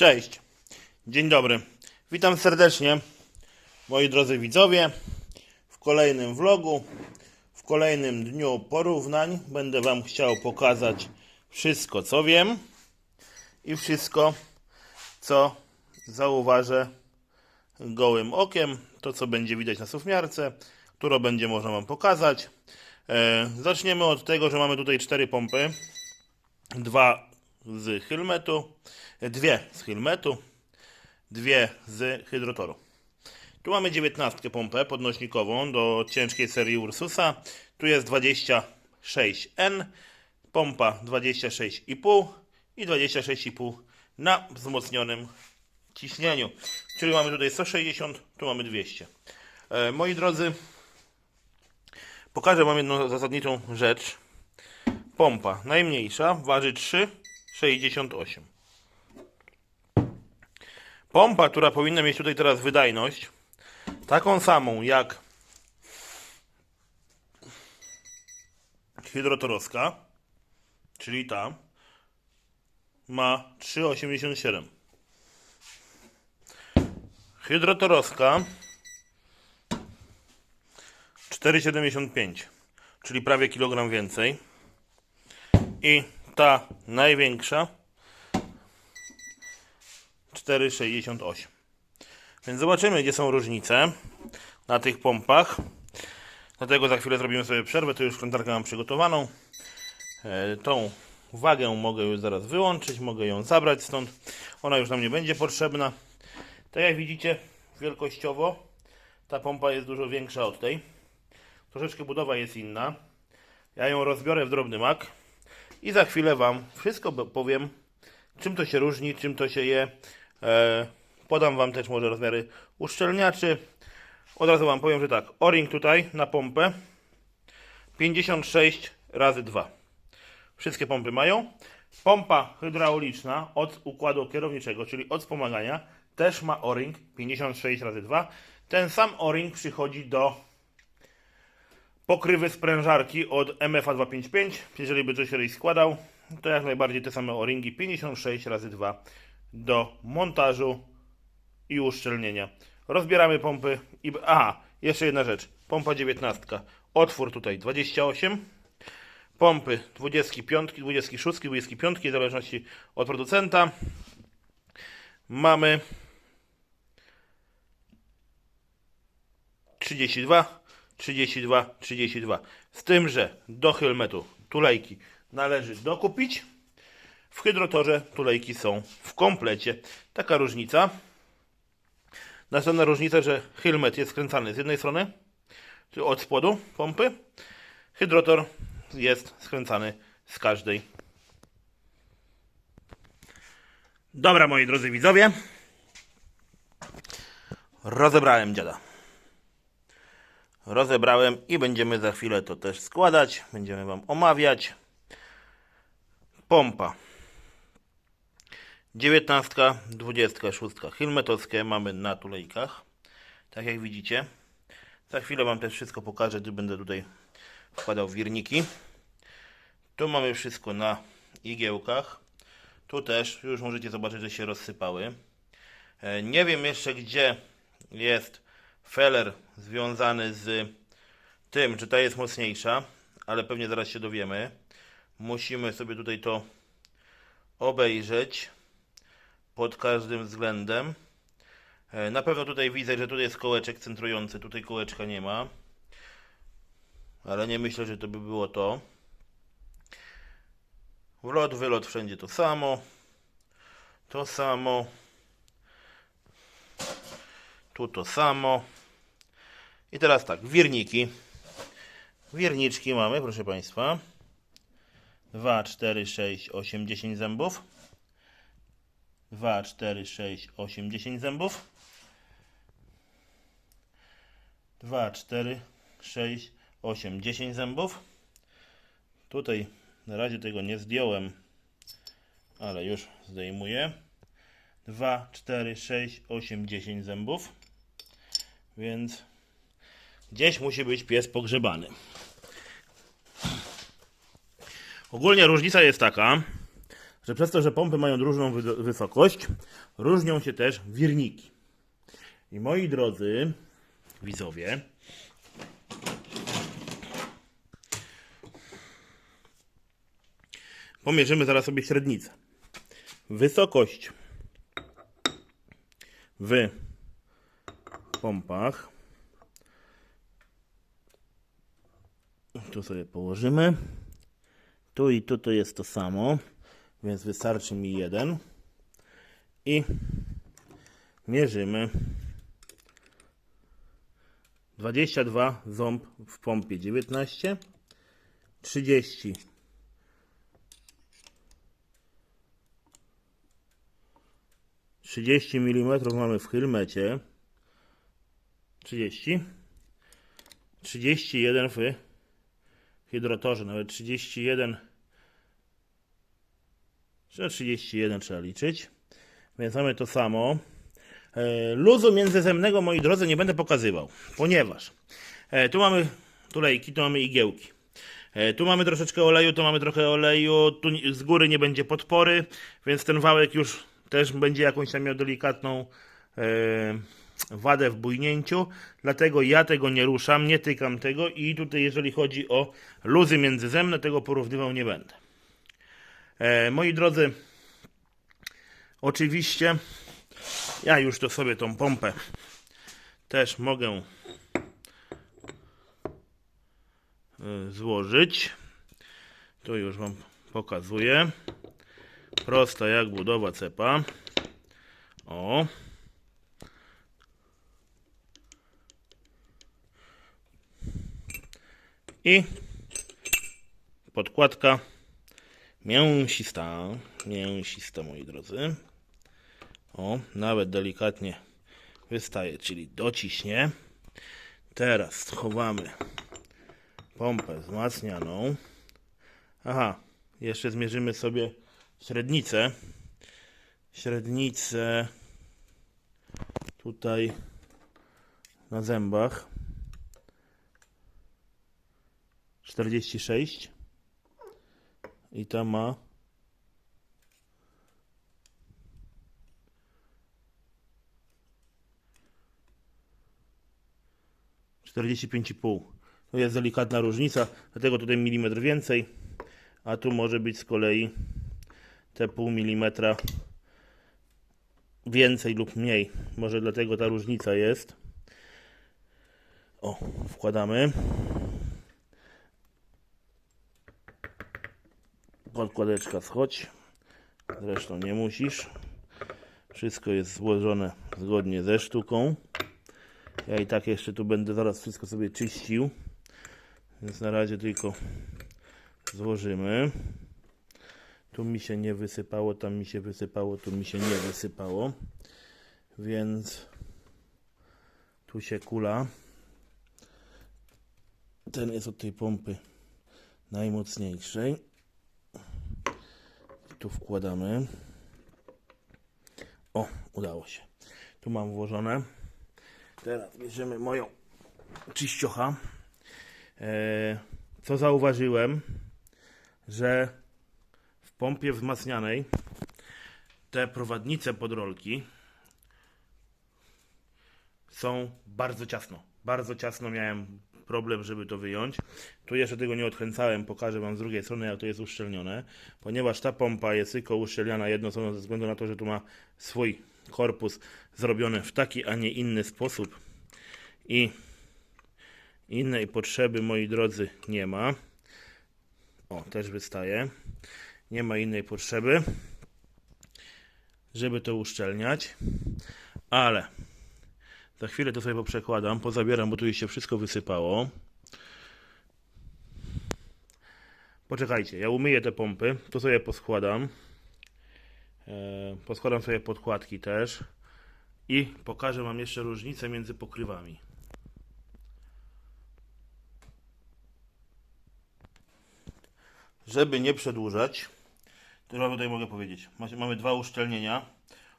Cześć, dzień dobry. Witam serdecznie, moi drodzy widzowie, w kolejnym vlogu, w kolejnym dniu porównań. Będę Wam chciał pokazać wszystko, co wiem i wszystko, co zauważę gołym okiem. To, co będzie widać na sufmiarce, którą będzie można Wam pokazać. E, zaczniemy od tego, że mamy tutaj cztery pompy dwa z Hylmetu, dwie z Hylmetu, dwie z Hydrotoru. Tu mamy 19 pompę podnośnikową do ciężkiej serii Ursusa. Tu jest 26N, pompa 26,5 i 26,5 na wzmocnionym ciśnieniu. Czyli mamy tutaj 160, tu mamy 200. E, moi drodzy, pokażę Wam jedną zasadniczą rzecz pompa najmniejsza waży 3,68. Pompa, która powinna mieć tutaj teraz wydajność taką samą jak hydrotorowska, czyli ta, ma 3,87. Hydrotorowska 4,75, czyli prawie kilogram więcej i ta największa 4,68. Więc zobaczymy, gdzie są różnice na tych pompach. Dlatego za chwilę zrobimy sobie przerwę. Tu już krętarkę mam przygotowaną. E, tą wagę mogę już zaraz wyłączyć. Mogę ją zabrać stąd. Ona już nam nie będzie potrzebna. Tak jak widzicie, wielkościowo ta pompa jest dużo większa od tej. Troszeczkę budowa jest inna. Ja ją rozbiorę w drobny mak i za chwilę Wam wszystko powiem, czym to się różni, czym to się je. E, podam Wam też może rozmiary uszczelniaczy. Od razu Wam powiem, że tak, o-ring tutaj na pompę 56 razy 2. Wszystkie pompy mają. Pompa hydrauliczna od układu kierowniczego, czyli od wspomagania, też ma o-ring 56 razy 2. Ten sam o-ring przychodzi do pokrywy sprężarki od MFA 255. Jeżeli by coś kiedyś składał, to jak najbardziej te same o-ringi 56 razy 2 do montażu i uszczelnienia. Rozbieramy pompy i... Aha, jeszcze jedna rzecz. Pompa 19. Otwór tutaj 28. Pompy 25, 26, 25 w zależności od producenta. Mamy 32, 32, 32. Z tym, że do helmetu tulejki należy dokupić. W hydrotorze tulejki są w komplecie. Taka różnica. Następna różnica, że helmet jest skręcany z jednej strony, od spodu pompy. Hydrotor jest skręcany z każdej. Dobra, moi drodzy widzowie. Rozebrałem dziada rozebrałem i będziemy za chwilę to też składać. Będziemy Wam omawiać. Pompa. 19, 26 Hilmetowskie mamy na tulejkach. Tak jak widzicie. Za chwilę Wam też wszystko pokażę, gdy będę tutaj wkładał wirniki. Tu mamy wszystko na igiełkach. Tu też już możecie zobaczyć, że się rozsypały. E, Nie wiem jeszcze gdzie jest feller związany z tym, czy ta jest mocniejsza, ale pewnie zaraz się dowiemy. Musimy sobie tutaj to obejrzeć pod każdym względem. E, Na pewno tutaj widzę, że tutaj jest kołeczek centrujący, tutaj kołeczka nie ma. Ale nie myślę, że to by było to. Wlot, wylot wszędzie to samo. To samo. Tu to samo. I teraz tak, wirniki. Wirniczki mamy, proszę Państwa. 2, 4, 6, 8, 10 zębów. 2, 4, 6, 8, 10 zębów. 2, 4, 6, 8, 10 zębów. Tutaj na razie tego nie zdjąłem, ale już zdejmuję. 2, 4, 6, 8, 10 zębów. Więc gdzieś musi być pies pogrzebany. Ogólnie różnica jest taka, że przez to, że pompy mają różną wy- wysokość, różnią się też wirniki. I moi drodzy widzowie, pomierzymy zaraz sobie średnicę. Wysokość w pompach. Tu sobie położymy. Tu i tu to jest to samo, więc wystarczy mi jeden. I mierzymy 22 ząb w pompie 19, 30 30 mm mamy w helmecie. 30. 31 w hydrotorze, nawet 31. Czy 31 trzeba liczyć. Więc mamy to samo. E, Luzu międzyzemnego, moi drodzy, nie będę pokazywał, ponieważ e, tu mamy tulejki, tu mamy igiełki. E, Tu mamy troszeczkę oleju, tu mamy trochę oleju, tu z góry nie będzie podpory, więc ten wałek już też będzie jakąś tam miał delikatną wadę w bujnięciu, dlatego ja tego nie ruszam, nie tykam tego i tutaj jeżeli chodzi o luzy międzyzemne, tego porównywał nie będę. E, moi drodzy, oczywiście ja już to sobie tą pompę też mogę e, złożyć. Tu już Wam pokazuję. Prosta jak budowa cepa. O. I podkładka mięsista. Mięsista, moi drodzy. O, nawet delikatnie wystaje, czyli dociśnie. Teraz schowamy pompę wzmacnianą. Aha, jeszcze zmierzymy sobie średnicę. Średnicę tutaj na zębach 46 i ta ma 45,5. To jest delikatna różnica, dlatego tutaj milimetr więcej, a tu może być z kolei te pół milimetra więcej lub mniej. Może dlatego ta różnica jest. O, wkładamy. Podkładeczka schodź. Zresztą nie musisz. Wszystko jest złożone zgodnie ze sztuką. Ja i tak jeszcze tu będę zaraz wszystko sobie czyścił. Więc na razie tylko złożymy. Tu mi się nie wysypało, tam mi się wysypało, tu mi się nie wysypało. Więc tu się kula. Ten jest od tej pompy najmocniejszej. Tu wkładamy. O, udało się. Tu mam włożone. Teraz bierzemy moją czyściocha. E, co zauważyłem, że w pompie wzmacnianej te prowadnice podrolki są bardzo ciasno. Bardzo ciasno miałem problem, żeby to wyjąć. Tu jeszcze tego nie odkręcałem, pokażę Wam z drugiej strony, jak to jest uszczelnione. Ponieważ ta pompa jest tylko uszczelniana jedną stroną ze względu na to, że tu ma swój korpus zrobiony w taki, a nie inny sposób. I innej potrzeby, moi drodzy, nie ma. O, też wystaje. Nie ma innej potrzeby, żeby to uszczelniać. Ale za chwilę to sobie poprzekładam, pozabieram, bo tu już się wszystko wysypało. Poczekajcie, ja umyję te pompy, to sobie poskładam. E, poskładam sobie podkładki też. I pokażę Wam jeszcze różnicę między pokrywami. Żeby nie przedłużać, to Wam tutaj mogę powiedzieć. Mamy dwa uszczelnienia.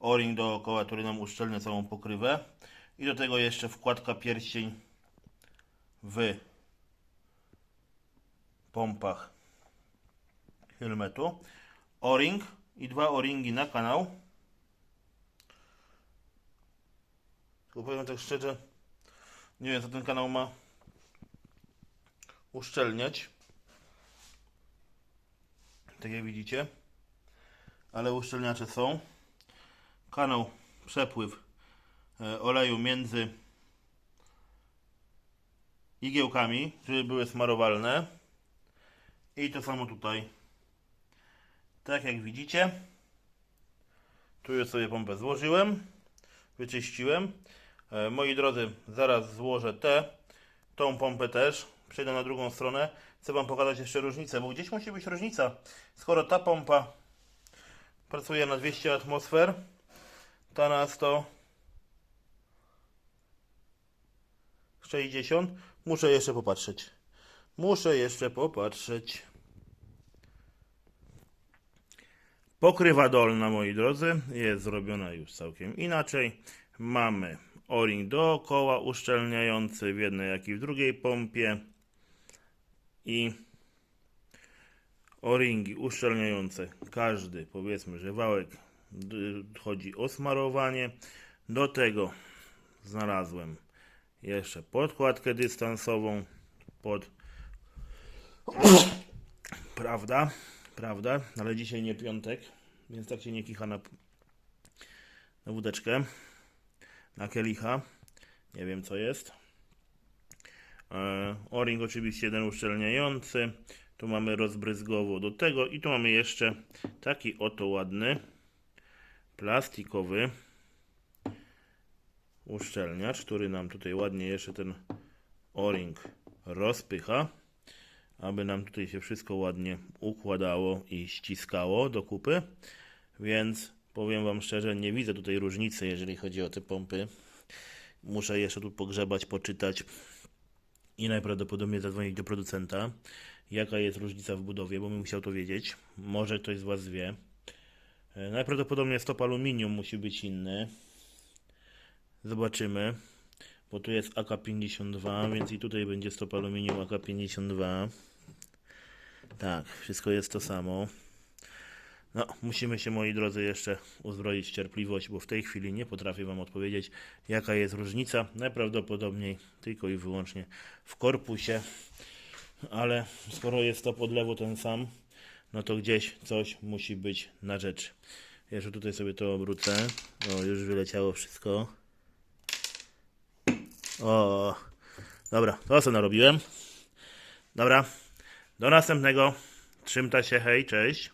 O-ring dookoła, który nam uszczelnia całą pokrywę. I do tego jeszcze wkładka pierścień w pompach helmetu. O-ring i dwa o-ringi na kanał. Tylko powiem tak szczerze, nie wiem co ten kanał ma uszczelniać. Tak jak widzicie. Ale uszczelniacze są. Kanał, przepływ oleju między igiełkami, żeby były smarowalne. I to samo tutaj. Tak jak widzicie. Tu już sobie pompę złożyłem. Wyczyściłem. E, Moi drodzy, zaraz złożę tę, tą pompę też. Przejdę na drugą stronę. Chcę Wam pokazać jeszcze różnicę, bo gdzieś musi być różnica. Skoro ta pompa pracuje na 200 atmosfer, ta na 160, muszę jeszcze popatrzeć. Muszę jeszcze popatrzeć. Pokrywa dolna, moi drodzy, jest zrobiona już całkiem inaczej. Mamy o-ring dookoła uszczelniający w jednej, jak i w drugiej pompie. I o-ringi uszczelniające. Każdy, powiedzmy, że wałek d- chodzi o smarowanie. Do tego znalazłem jeszcze podkładkę dystansową pod Prawda, prawda, ale dzisiaj nie piątek, więc tak się nie kicha na, na wódeczkę, na kielicha. Nie wiem co jest. E, O-ring oczywiście jeden uszczelniający. Tu mamy rozbryzgowo do tego i tu mamy jeszcze taki oto ładny plastikowy uszczelniacz, który nam tutaj ładnie jeszcze ten o-ring rozpycha aby nam tutaj się wszystko ładnie układało i ściskało do kupy. Więc powiem Wam szczerze, nie widzę tutaj różnicy, jeżeli chodzi o te pompy. Muszę jeszcze tu pogrzebać, poczytać i najprawdopodobniej zadzwonić do producenta, jaka jest różnica w budowie, bo bym musiał to wiedzieć. Może ktoś z Was wie. E, Najprawdopodobniej stop aluminium musi być inny. Zobaczymy. Bo tu jest AK-52, więc i tutaj będzie stop aluminium AK-52. Tak, wszystko jest to samo. No, musimy się, moi drodzy, jeszcze uzbroić w cierpliwość, bo w tej chwili nie potrafię Wam odpowiedzieć, jaka jest różnica. Najprawdopodobniej tylko i wyłącznie w korpusie, ale skoro jest to podlewu ten sam, no to gdzieś coś musi być na rzecz. Jeszcze tutaj sobie to obrócę. O, już wyleciało wszystko. O, dobra, to co narobiłem. Dobra, do następnego. Trzymta się, hej, cześć.